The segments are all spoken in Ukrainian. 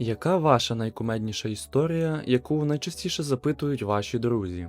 Яка ваша найкумедніша історія, яку найчастіше запитують ваші друзі?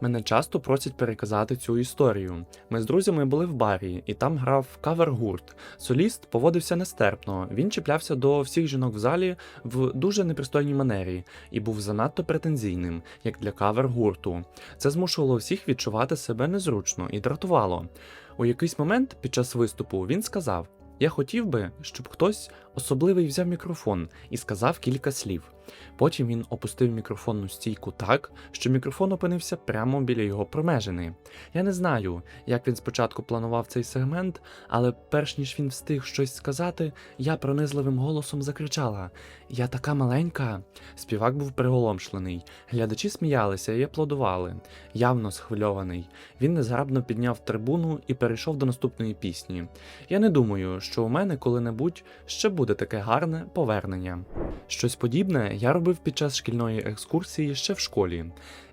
Мене часто просять переказати цю історію. Ми з друзями були в барі, і там грав кавер-гурт. Соліст поводився нестерпно. Він чіплявся до всіх жінок в залі в дуже непристойній манері і був занадто претензійним, як для кавер-гурту. Це змушувало всіх відчувати себе незручно і дратувало. У якийсь момент під час виступу він сказав: Я хотів би, щоб хтось особливий взяв мікрофон і сказав кілька слів. Потім він опустив мікрофонну стійку так, що мікрофон опинився прямо біля його промежини. Я не знаю, як він спочатку планував цей сегмент, але перш ніж він встиг щось сказати, я пронизливим голосом закричала: Я така маленька. Співак був приголомшлений. Глядачі сміялися і аплодували. Явно схвильований. Він незграбно підняв трибуну і перейшов до наступної пісні. Я не думаю, що у мене коли-небудь ще буде таке гарне повернення. Щось подібне я робив під час шкільної екскурсії ще в школі.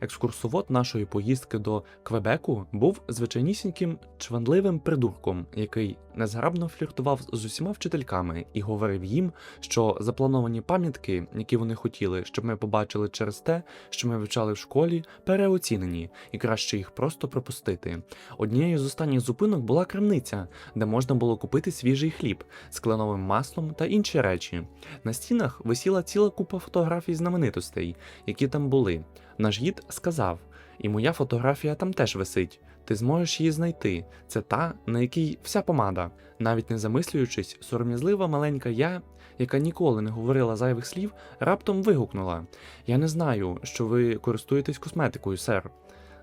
Екскурсовод нашої поїздки до Квебеку був звичайнісіньким чванливим придурком, який незграбно фліртував з усіма вчительками і говорив їм, що заплановані пам'ятки, які вони хотіли, щоб ми побачили через те, що ми вивчали в школі, переоцінені, і краще їх просто пропустити. Однією з останніх зупинок була крамниця, де можна було купити свіжий хліб з кленовим маслом та інші речі. На стінах висіла ціла купа фотографій знаменитостей, які там були. Наш гід сказав: і моя фотографія там теж висить. Ти зможеш її знайти. Це та, на якій вся помада. Навіть не замислюючись, сором'язлива маленька я, яка ніколи не говорила зайвих слів, раптом вигукнула: Я не знаю, що ви користуєтесь косметикою, сер.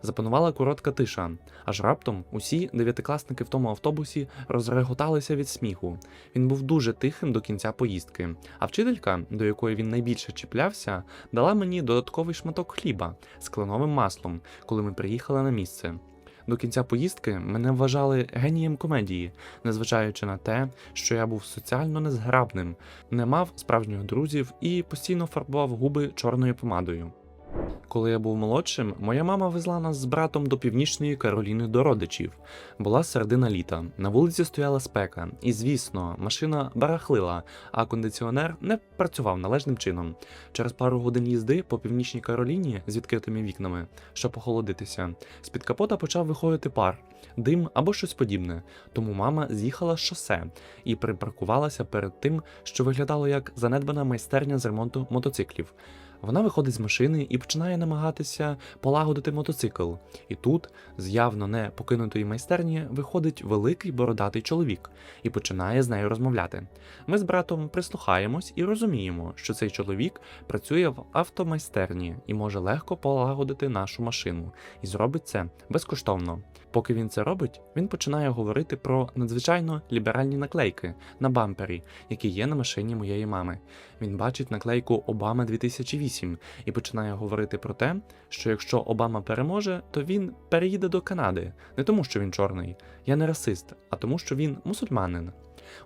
Запанувала коротка тиша, аж раптом усі дев'ятикласники в тому автобусі розреготалися від сміху. Він був дуже тихим до кінця поїздки, а вчителька, до якої він найбільше чіплявся, дала мені додатковий шматок хліба з кленовим маслом, коли ми приїхали на місце. До кінця поїздки мене вважали генієм комедії, незважаючи на те, що я був соціально незграбним, не мав справжніх друзів і постійно фарбував губи чорною помадою. Коли я був молодшим, моя мама везла нас з братом до північної Кароліни до родичів. Була середина літа, на вулиці стояла спека, і, звісно, машина барахлила, а кондиціонер не працював належним чином. Через пару годин їзди по північній Кароліні з відкритими вікнами, щоб охолодитися, з-під капота почав виходити пар, дим або щось подібне. Тому мама з'їхала з шосе і припаркувалася перед тим, що виглядало як занедбана майстерня з ремонту мотоциклів. Вона виходить з машини і починає намагатися полагодити мотоцикл. І тут, з явно не покинутої майстерні, виходить великий бородатий чоловік і починає з нею розмовляти. Ми з братом прислухаємось і розуміємо, що цей чоловік працює в автомайстерні і може легко полагодити нашу машину, і зробить це безкоштовно. Поки він це робить, він починає говорити про надзвичайно ліберальні наклейки на бампері, які є на машині моєї мами. Він бачить наклейку Обама 2008 і починає говорити про те, що якщо Обама переможе, то він переїде до Канади. Не тому, що він чорний, я не расист, а тому, що він мусульманин.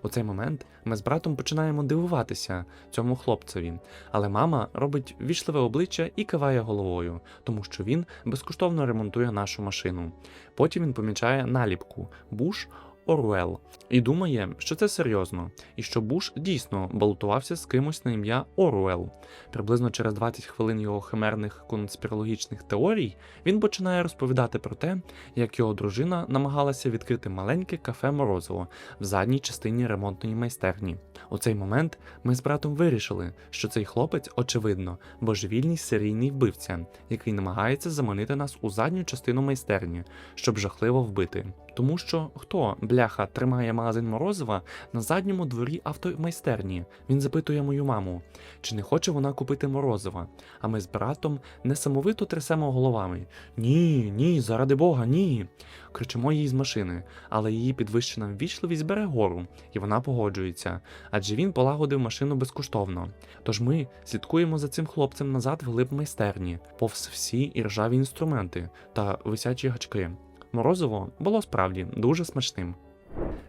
У цей момент ми з братом починаємо дивуватися цьому хлопцеві, але мама робить вічливе обличчя і киває головою, тому що він безкоштовно ремонтує нашу машину. Потім він помічає наліпку Буш Оруел і думає, що це серйозно, і що Буш дійсно балотувався з кимось на ім'я Оруел. Приблизно через 20 хвилин його химерних конспірологічних теорій він починає розповідати про те, як його дружина намагалася відкрити маленьке кафе Морозиво в задній частині ремонтної майстерні. У цей момент ми з братом вирішили, що цей хлопець, очевидно, божевільний серійний вбивця, який намагається заманити нас у задню частину майстерні, щоб жахливо вбити. Тому що хто, бляха, тримає магазин Морозива на задньому дворі автомайстерні? Він запитує мою маму, чи не хоче вона купити морозива. А ми з братом несамовито трясемо головами. Ні, ні, заради Бога, ні. Кричимо їй з машини, але її підвищена ввічливість бере гору, і вона погоджується, адже він полагодив машину безкоштовно. Тож ми слідкуємо за цим хлопцем назад в глиб майстерні, повз всі іржаві інструменти та висячі гачки. Морозиво було справді дуже смачним.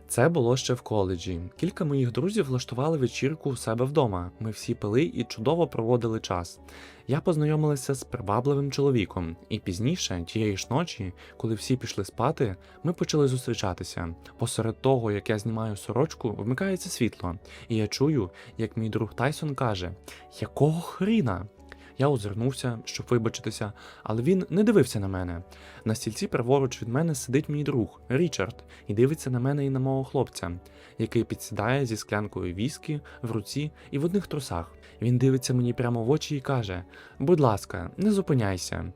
Це було ще в коледжі. Кілька моїх друзів влаштували вечірку у себе вдома. Ми всі пили і чудово проводили час. Я познайомилася з привабливим чоловіком, і пізніше, тієї ж ночі, коли всі пішли спати, ми почали зустрічатися. Посеред того, як я знімаю сорочку, вмикається світло, і я чую, як мій друг Тайсон каже: Якого хріна? Я озирнувся, щоб вибачитися, але він не дивився на мене. На стільці праворуч від мене сидить мій друг Річард і дивиться на мене і на мого хлопця, який підсідає зі склянкою віскі в руці і в одних трусах. Він дивиться мені прямо в очі і каже: Будь ласка, не зупиняйся.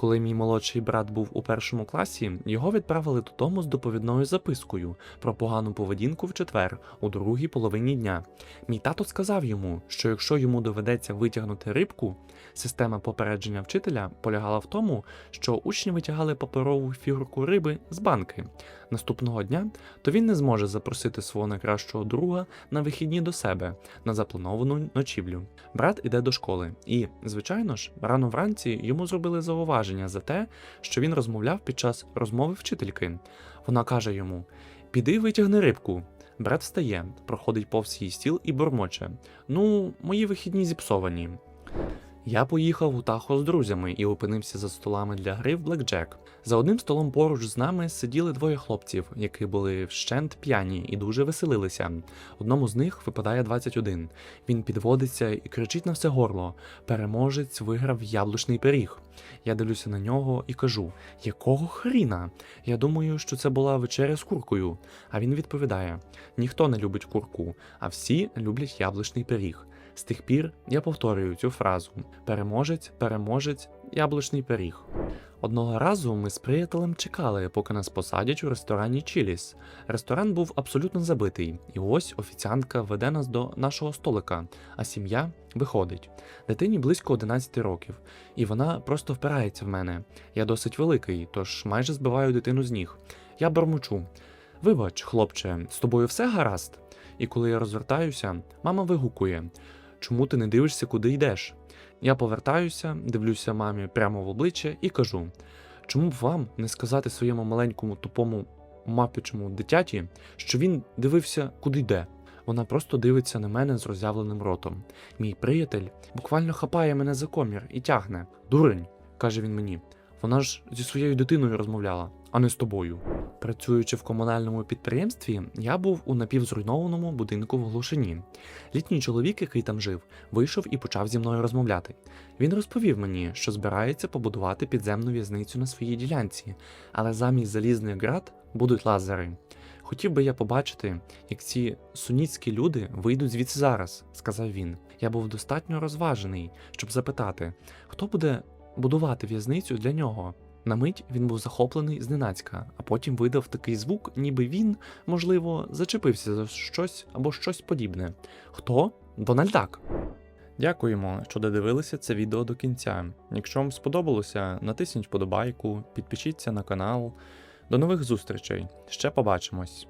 Коли мій молодший брат був у першому класі, його відправили додому з доповідною запискою про погану поведінку в четвер, у другій половині дня. Мій тато сказав йому, що якщо йому доведеться витягнути рибку, система попередження вчителя полягала в тому, що учні витягали паперову фігурку риби з банки. Наступного дня то він не зможе запросити свого найкращого друга на вихідні до себе на заплановану ночівлю. Брат іде до школи, і, звичайно ж, рано вранці йому зробили зауваження за те, що він розмовляв під час розмови вчительки. Вона каже йому: Піди витягни рибку. Брат встає, проходить повз її стіл і бурмоче. Ну, мої вихідні зіпсовані. Я поїхав у Тахо з друзями і опинився за столами для гри в Блекджек. За одним столом поруч з нами сиділи двоє хлопців, які були вщент п'яні і дуже веселилися. Одному з них випадає 21. Він підводиться і кричить на все горло: переможець виграв яблучний пиріг. Я дивлюся на нього і кажу: якого хріна? Я думаю, що це була вечеря з куркою. А він відповідає: ніхто не любить курку, а всі люблять яблучний пиріг. З тих пір я повторюю цю фразу: переможець, переможець, яблучний пиріг. Одного разу ми з приятелем чекали, поки нас посадять у ресторані Чіліс. Ресторан був абсолютно забитий, і ось офіціантка веде нас до нашого столика, а сім'я виходить. Дитині близько 11 років, і вона просто впирається в мене. Я досить великий, тож майже збиваю дитину з ніг. Я бормочу: Вибач, хлопче, з тобою все гаразд? І коли я розвертаюся, мама вигукує: Чому ти не дивишся, куди йдеш? Я повертаюся, дивлюся мамі прямо в обличчя і кажу: чому б вам не сказати своєму маленькому тупому мапічому дитяті, що він дивився, куди йде? Вона просто дивиться на мене з роззявленим ротом. Мій приятель буквально хапає мене за комір і тягне. Дурень, каже він мені. Вона ж зі своєю дитиною розмовляла, а не з тобою. Працюючи в комунальному підприємстві, я був у напівзруйнованому будинку в Глушині. Літній чоловік, який там жив, вийшов і почав зі мною розмовляти. Він розповів мені, що збирається побудувати підземну в'язницю на своїй ділянці, але замість залізних град будуть лазери. Хотів би я побачити, як ці суніцькі люди вийдуть звідси зараз, сказав він. Я був достатньо розважений, щоб запитати, хто буде будувати в'язницю для нього. На мить він був захоплений зненацька, а потім видав такий звук, ніби він, можливо, зачепився за щось або щось подібне. Хто? Дональдак. Дякуємо, що додивилися це відео до кінця. Якщо вам сподобалося, натисніть вподобайку, підпишіться на канал. До нових зустрічей. Ще побачимось.